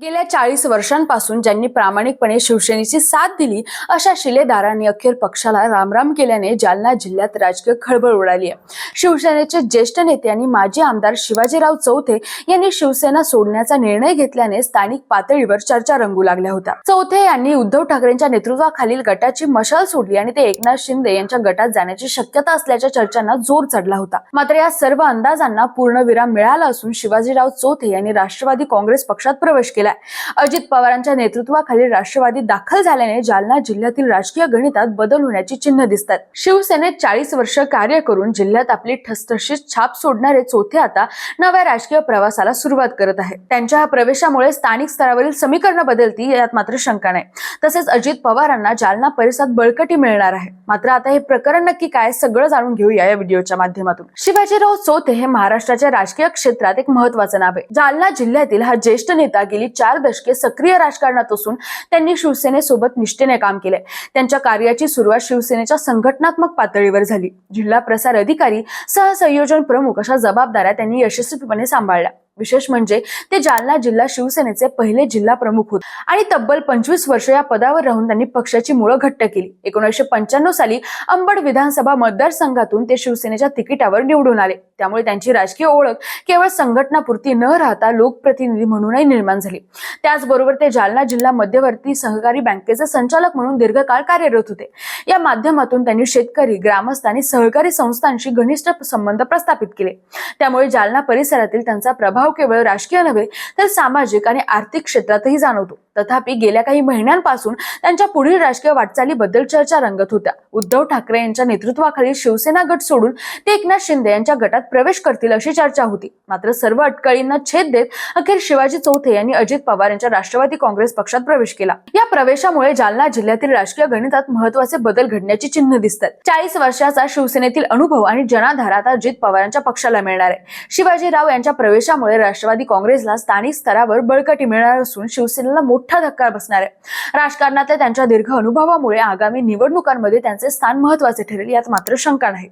गेल्या चाळीस वर्षांपासून ज्यांनी प्रामाणिकपणे शिवसेनेची साथ दिली अशा शिलेदारांनी अखेर पक्षाला रामराम केल्याने जालना जिल्ह्यात राजकीय खळबळ उडाली आहे. शिवसेनेचे ज्येष्ठ नेते आणि माजी आमदार शिवाजीराव चौथे यांनी शिवसेना सोडण्याचा निर्णय घेतल्याने स्थानिक पातळीवर चर्चा रंगू लागल्या होत्या. चौथे यांनी उद्धव ठाकरेंच्या नेतृत्वाखालील गटाची मशाल सोडली आणि ते एकनाथ शिंदे यांच्या गटात जाण्याची शक्यता असल्याच्या चर्चांना जोर चढला होता. मात्र या सर्व अंदाजांना पूर्णविराम मिळाला असून शिवाजीराव चौथे यांनी राष्ट्रवादी काँग्रेस पक्षात प्रवेश केला केलाय. अजित पवारांच्या नेतृत्वाखाली राष्ट्रवादी दाखल झाल्याने जालना जिल्ह्यातील राजकीय गणितात बदल होण्याची चिन्ह दिसतात. शिवसेनेत चाळीस वर्ष कार्य करून जिल्ह्यात आपली ठसठशीत छाप सोडणारे चौथे आता नव्या राजकीय प्रवासाला सुरुवात करत आहे त्यांच्या या प्रवेशामुळे स्थानिक स्तरावरील समीकरणं बदलती यात मात्र शंका नाही. तसेच अजित पवारांना जालना परिसरात बळकटी मिळणार आहे. मात्र आता हे प्रकरण नक्की काय सगळं जाणून घेऊया या व्हिडिओच्या माध्यमातून. शिवाजीराव चौथे हे महाराष्ट्राच्या राजकीय क्षेत्रात एक महत्वाचं नाव आहे. जालना जिल्ह्यातील हा ज्येष्ठ नेता गेली चार दशके सक्रिय राजकारणात असून त्यांनी शिवसेनेसोबत निष्ठेने काम केले. त्यांच्या कार्याची सुरुवात शिवसेनेच्या संघटनात्मक पातळीवर झाली. जिल्हा प्रसार अधिकारी सहसंयोजन प्रमुख अशा जबाबदाऱ्या त्यांनी यशस्वीपणे सांभाळल्या. विशेष म्हणजे ते जालना जिल्हा शिवसेनेचे पहिले जिल्हा प्रमुख होते. आणि तब्बल पंचवीस वर्ष या पदावर राहून त्यांनी पक्षाची मुळं घट्ट केली. एकोणीसशे पंच्याण्णव साली अंबड विधानसभा मतदारसंघातून ते शिवसेनेच्या तिकिटावर निवडून आले. त्यामुळे त्यांची राजकीय ओळख केवळ संघटनापुरती न राहता लोकप्रतिनिधी म्हणूनही निर्माण झाली. त्याचबरोबर ते जालना जिल्हा मध्यवर्ती सहकारी बँकेचे संचालक म्हणून दीर्घकाळ कार्यरत होते. या माध्यमातून त्यांनी शेतकरी ग्रामस्थ आणि सहकारी संस्थांशी घनिष्ठ संबंध प्रस्थापित केले. त्यामुळे जालना परिसरातील त्यांचा प्रभाव केवळ राजकीय नव्हे तर सामाजिक आणि आर्थिक क्षेत्रातही जाणवतो. तथापि गेल्या काही महिन्यांपासून त्यांच्या पुढील राजकीय वाटचालीबद्दल चर्चा रंगत होत्या. उद्धव ठाकरे यांच्या नेतृत्वाखाली शिवसेना गट सोडून ते एकनाथ शिंदे यांच्या गटात प्रवेश करतील अशी चर्चा होती. मात्र सर्व अटकळींना छेद देत अखेर शिवाजी चौथे यांनी अजित पवार यांच्या राष्ट्रवादी काँग्रेस पक्षात प्रवेश केला. या प्रवेशामुळे जालना जिल्ह्यातील राजकीय गणितात महत्त्वाचे बदल घडण्याची चिन्ह दिसतात. चाळीस वर्षाचा शिवसेनेतील अनुभव आणि जनाधार आता अजित पवारांच्या पक्षाला मिळणार आहे. शिवाजीराव यांच्या प्रवेशामुळे राष्ट्रवादी काँग्रेसला स्थानिक स्तरावर बळकटी मिळणार असून शिवसेनेला मोठा धक्का बसणार आहे. राजकारणातल्या त्यांच्या दीर्घ अनुभवामुळे आगामी निवडणुकांमध्ये त्यांचे स्थान महत्त्वाचे ठरेल यात मात्र शंका नाही.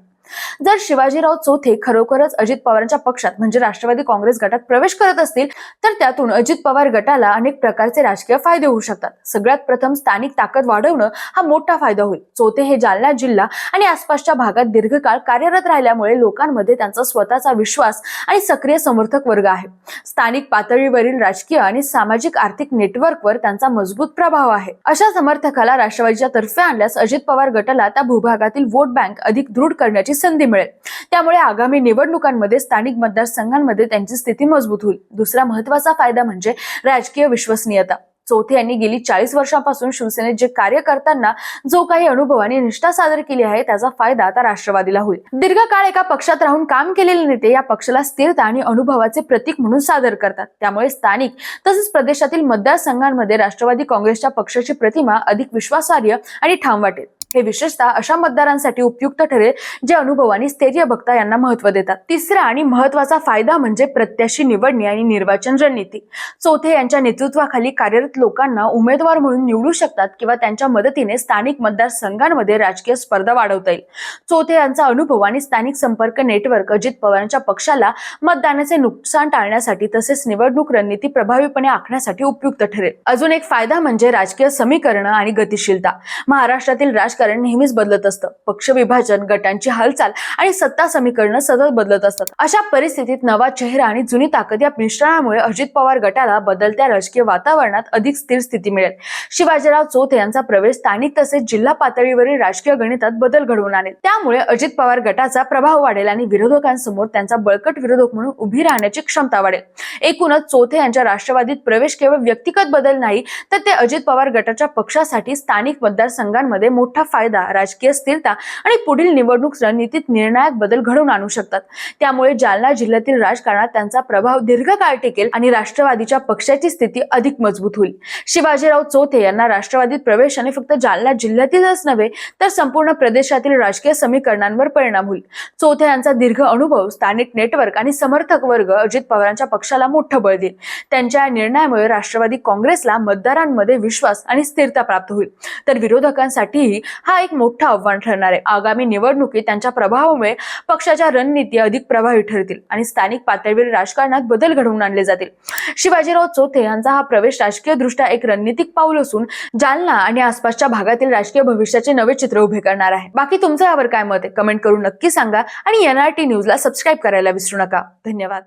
जर शिवाजीराव चौथे खरोखरच अजित पवारांच्या पक्षात म्हणजे राष्ट्रवादी काँग्रेस गटात प्रवेश करत असतील तर त्यातून अजित पवार गटाला अनेक प्रकारचे राजकीय फायदे होऊ शकतात. सगळ्यात प्रथम स्थानिक ताकद वाढवणं हा मोठा फायदा होईल. चौथे हे जालना जिल्हा आणि आसपासच्या भागात दीर्घकाळ कार्यरत राहिल्यामुळे लोकांमध्ये त्यांचा स्वतःचा विश्वास आणि सक्रिय समर्थक वर्ग आहे. स्थानिक पातळीवरील राजकीय आणि सामाजिक आर्थिक नेटवर्कवर त्यांचा मजबूत प्रभाव आहे. अशा समर्थकाला राष्ट्रवादीच्या तर्फे आणल्यास अजित पवार गटाला त्या भूभागातील वोट बँक अधिक दृढ करण्याची संधी मिळेल. त्यामुळे आगामी निवडणुकांमध्ये स्थानिक मतदारसंघांमध्ये त्यांची स्थिती मजबूत होईल. दुसरा महत्त्वाचा फायदा म्हणजे राजकीय विश्वसनीयता. चौथे यांनी गेली चाळीस वर्षापासून शिवसेनेत जे कार्य करताना जो काही अनुभव आणि निष्ठा सादर केली आहे त्याचा फायदा आता राष्ट्रवादीला होईल. दीर्घकाळ एका पक्षात राहून काम केलेले नेते या पक्षाला स्थिरता आणि अनुभवाचे प्रतीक म्हणून सादर करतात. त्यामुळे स्थानिक तसेच प्रदेशातील मतदारसंघांमध्ये राष्ट्रवादी काँग्रेसच्या पक्षाची प्रतिमा अधिक विश्वासार्ह आणि ठाम वाटेल. हे विशेषतः अशा मतदारांसाठी उपयुक्त ठरेल जे अनुभव आणि स्थैर्य बघता यांना महत्त्व देतात. तिसरा आणि महत्त्वाचा फायदा म्हणजे प्रत्याशी निवडणे आणि निर्वाचन रणनीती. चौथे यांच्या नेतृत्वाखाली कार्यरत लोकांना उमेदवार म्हणून निवडू शकतात किंवा त्यांच्या मदतीने स्थानिक मतदारसंघांमध्ये राजकीय स्पर्धा वाढवता येईल. चौथे यांचा अनुभव आणि स्थानिक संपर्क नेटवर्क अजित पवारांच्या पक्षाला मतदानाचे नुकसान टाळण्यासाठी तसेच निवडणूक रणनीती प्रभावीपणे आखण्यासाठी उपयुक्त ठरेल. अजून एक फायदा म्हणजे राजकीय समीकरण आणि गतिशीलता. महाराष्ट्रातील राजकारण नेहमीच बदलत असतं. पक्ष विभाजन गटांची हालचाल आणि सत्ता समीकरण सतत बदलत असतात. अशा परिस्थितीत नवा चेहरा आणि जुनी ताकद या मिश्रणामुळे अजित पवार गटाला बदलत्या राजकीय वातावरणात अधिक स्थिर स्थिती मिळेल. शिवाजीराव चौथे यांचा प्रवेश स्थानिक तसेच जिल्हा पातळीवरील राजकीय गणितात बदल घडवून आणेल. त्यामुळे अजित पवार गटाचा प्रभाव वाढेल आणि विरोधकांसमोर त्यांचा बळकट विरोधक म्हणून उभी राहण्याची क्षमता वाढेल. एकूणच चौथे यांच्या राष्ट्रवादीत प्रवेश केवळ व्यक्तिगत बदल नाही तर ते अजित पवार गटाच्या पक्षासाठी स्थानिक मतदारसंघांमध्ये मोठा फायदा राजकीय स्थिरता आणि पुढील निवडणूक रणनीतीत निर्णायक बदल घडवून आणू शकतात. त्यामुळे जालना जिल्ह्यातील राजकारणात त्यांचा प्रभाव दीर्घकाळ टिकेल आणि राष्ट्रवादीच्या पक्षाची स्थिती अधिक मजबूत होईल. शिवाजीराव चौथे यांना राष्ट्रवादीत प्रवेशाने फक्त जालना जिल्ह्यातीलच नव्हे तर संपूर्ण प्रदेशातील राजकीय समीकरणांवर परिणाम होईल. चौथे यांचा दीर्घ अनुभव स्थानिक नेटवर्क आणि समर्थक वर्ग अजित पवारांच्या पक्षाला मोठं बळ देईल. त्यांच्या या निर्णयामुळे राष्ट्रवादी काँग्रेसला मतदारांमध्ये विश्वास आणि स्थिरता प्राप्त होईल. तर विरोधकांसाठीही हा एक मोठं आव्हान ठरणार आहे. आगामी निवडणुकीत त्यांच्या प्रभावामुळे पक्षाच्या रणनीती अधिक प्रभावी ठरतील आणि स्थानिक पातळीवर राजकारणात बदल घडवून आणले जातील. शिवाजीराव चोथे यांचा हा प्रवेश राजकीय दृष्ट्या एक रणनीतिक पाऊल असून जालना आणि आसपासच्या भागातील राजकीय भविष्याचे नवे चित्र उभे करणार आहे. बाकी तुमचं यावर काय मत आहे? कमेंट करून नक्की सांगा आणि एनआरटी न्यूजला सबस्क्राईब करायला विसरू नका. धन्यवाद.